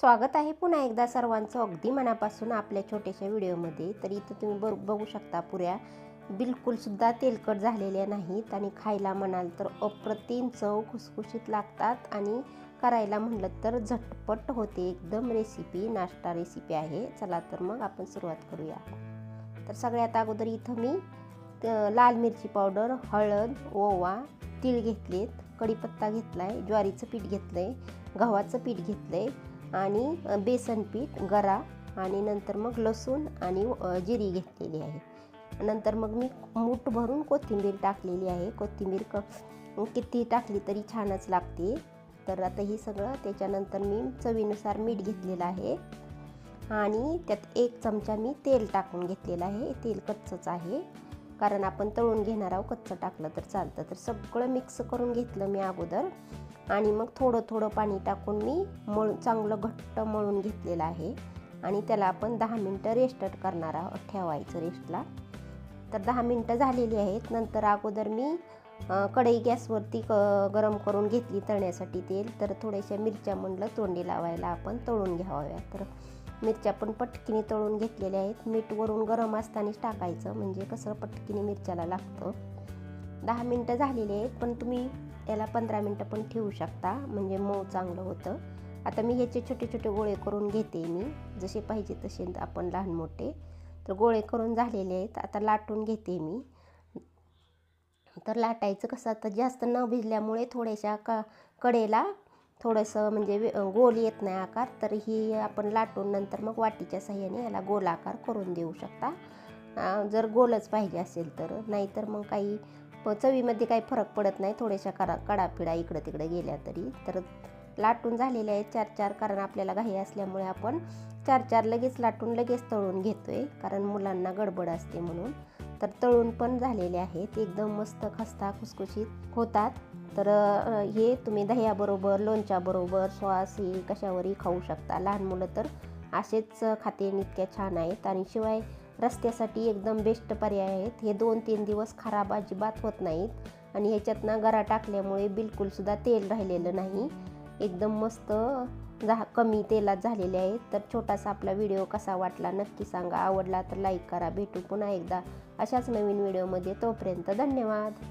स्वागत आहे पुन्हा एकदा सर्वांचं. अगदी मनापासून आपल्या छोट्याशा व्हिडिओमध्ये. तर इथं तुम्ही बर बघू शकता पुऱ्या. बिलकुलसुद्धा तेलकट झालेल्या नाहीत आणि खायला म्हणाल तर अप्रतिम चव खुसखुशीत लागतात आणि करायला म्हणलं तर झटपट होते. एकदम रेसिपी नाश्ता रेसिपी आहे. चला तर मग आपण सुरुवात करूया. तर सगळ्यात अगोदर इथं मी लाल मिरची पावडर हळद ओवा तीळ घेतलेत. कढीपत्ता घेतला आहे ज्वारीचं पीठ घेतलं आहे गव्हाचं पीठ घेतलं आहे आणि बेसन पीठ गरा आणि नंतर मग लसूण आणि जिरी घेतलेली आहे. नंतर मग मी मूठ भरून कोथिंबीर टाकलेली आहे. कोथिंबीर क किती टाकली तरी छानच लागते. तर आता ही सगळं त्याच्यानंतर मी चवीनुसार मीठ घेतलेलं आहे. आणि त्यात एक चमचा मी तेल टाकून घेतलेलं आहे. तेल कच्चंच आहे. कारण आपण तळून घेणार आहोत कच्चं टाकलं तर चालतं. तर सगळं मिक्स करून घेतलं मी अगोदर. आणि मग थोडं थोडं पाणी टाकून मी मळ चांगलं घट्ट मळून घेतलेलं आहे. आणि त्याला आपण दहा मिनटं रेस्ट करणार आहोत ठेवायचं रेस्टला तर दहा मिनटं झालेली आहेत. नंतर अगोदर मी कढई गॅसवरती क गरम करून घेतली तळण्यासाठी तेल. तर थोड्याशा मिरच्या म्हणलं तोंडी लावायला आपण तळून घ्याव्या तर मिरच्या पण पटकीने तळून घेतलेल्या आहेत. मीठ वरून गरम असतानाच टाकायचं. म्हणजे कसं पटकीने मिरच्याला लागतं. दहा मिनटं झालेली आहेत पण तुम्ही याला पंधरा मिनटं पण ठेवू शकता. म्हणजे मऊ चांगलं होतं. आता मी ह्याचे छोटे छोटे गोळे करून घेते मी. जसे पाहिजे तसे आपण लहान मोठे. तर गोळे करून झालेले आहेत. आता लाटून घेते मी. तर लाटायचं कसं? आता जास्त न भिजल्यामुळे थोड्याशा क कडेला थोडंसं म्हणजे वे- गोल येत नाही आकार तर ही आपण लाटून नंतर मग वाटीच्या साह्याने याला गोल आकार करून देऊ शकता. जर गोलच पाहिजे असेल तर नाहीतर मग काही चवीमध्ये काही फरक पडत नाही. थोड्याशा करा कडापिडा इकडं तिकडं गेल्या तरी. तर लाटून झालेल्या आहेत चार चार कारण आपल्याला घाई असल्यामुळे आपण चार चार लगेच लाटून लगेच तळून घेतो आहे कारण मुलांना गडबड असते म्हणून. तर तळून पण झालेले आहेत. एकदम मस्त खस्ता खुसखुशीत होतात. तर हे तुम्ही दह्याबरोबर लोणच्याबरोबर सॉस हे कशावरही खाऊ शकता. लहान मुलं तर असेच खाते इतक्या छान आहेत. आणि शिवाय रस्त्यासाठी एकदम बेस्ट पर्याय आहेत. हे दोन तीन दिवस खराब अजिबात होत नाहीत. आणि ह्याच्यातनं गरा टाकल्यामुळे बिलकुलसुद्धा तेल राहिलेलं नाही. एकदम मस्त झा कमी तेलात झालेले आहेत तर छोटासा आपला व्हिडिओ कसा वाटला नक्की सांगा. आवडला तर लाईक करा. भेटू पुन्हा एकदा अशाच नवीन व्हिडिओमध्ये. तोपर्यंत धन्यवाद.